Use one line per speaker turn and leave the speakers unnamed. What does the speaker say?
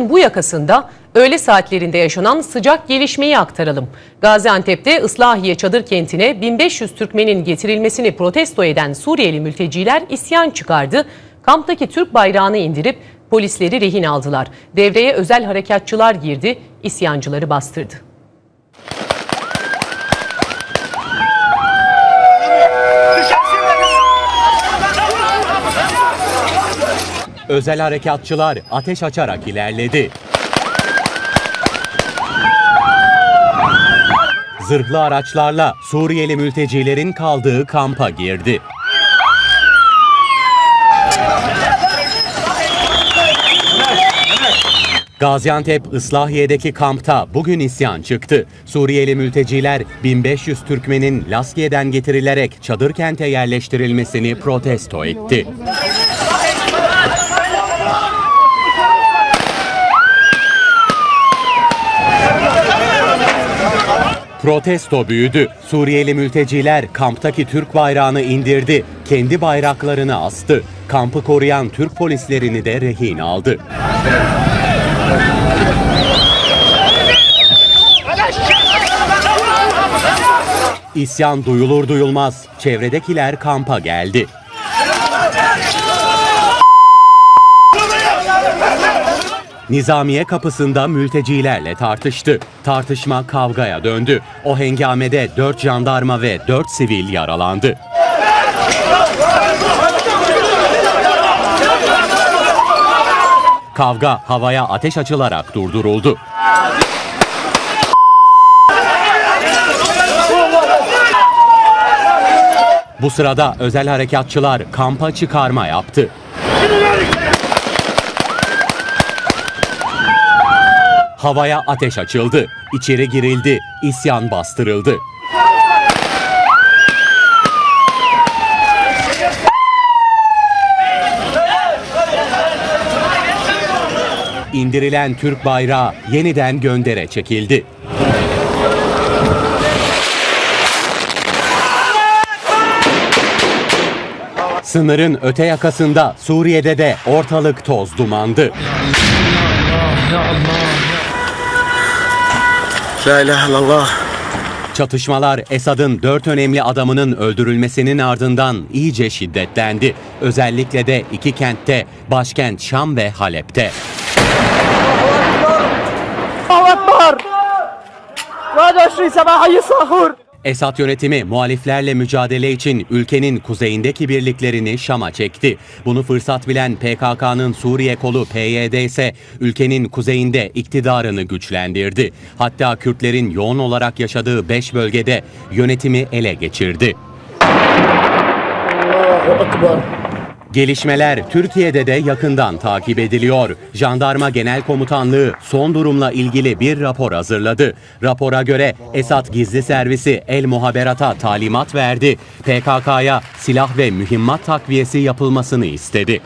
Bu yakasında öğle saatlerinde yaşanan sıcak gelişmeyi aktaralım. Gaziantep'te Islahiye çadır kentine 1500 Türkmenin getirilmesini protesto eden Suriyeli mülteciler isyan çıkardı. Kamptaki Türk bayrağını indirip polisleri rehin aldılar. Devreye özel harekatçılar girdi, isyancıları bastırdı.
Özel harekatçılar ateş açarak ilerledi. Zırhlı araçlarla Suriyeli mültecilerin kaldığı kampa girdi. Gaziantep Islahiye'deki kampta bugün isyan çıktı. Suriyeli mülteciler 1500 Türkmenin Laskiye'den getirilerek çadır kente yerleştirilmesini protesto etti. Protesto büyüdü. Suriyeli mülteciler kamptaki Türk bayrağını indirdi. Kendi bayraklarını astı. Kampı koruyan Türk polislerini de rehin aldı. İsyan duyulur duyulmaz çevredekiler kampa geldi. Nizamiye kapısında mültecilerle tartıştı. Tartışma kavgaya döndü. O hengamede 4 jandarma ve 4 sivil yaralandı. Kavga havaya ateş açılarak durduruldu. Bu sırada özel harekatçılar kampa çıkarma yaptı. Havaya ateş açıldı. İçeri girildi. İsyan bastırıldı. İndirilen Türk bayrağı yeniden göndere çekildi. Sınırın öte yakasında Suriye'de de ortalık toz dumandı.
La ilahe illallah.
Çatışmalar Esad'ın dört önemli adamının öldürülmesinin ardından iyice şiddetlendi. Özellikle de iki kentte, başkent Şam ve Halep'te.
Allah Ekber! Kardeşi sabahı sahur!
Esad yönetimi muhaliflerle mücadele için ülkenin kuzeyindeki birliklerini Şam'a çekti. Bunu fırsat bilen PKK'nın Suriye kolu PYD ise ülkenin kuzeyinde iktidarını güçlendirdi. Hatta Kürtlerin yoğun olarak yaşadığı 5 bölgede yönetimi ele geçirdi.
Allahu Ekber.
Gelişmeler Türkiye'de de yakından takip ediliyor. Jandarma Genel Komutanlığı son durumla ilgili bir rapor hazırladı. Rapora göre Esad Gizli Servisi El Muhaberat'a talimat verdi. PKK'ya silah ve mühimmat takviyesi yapılmasını istedi.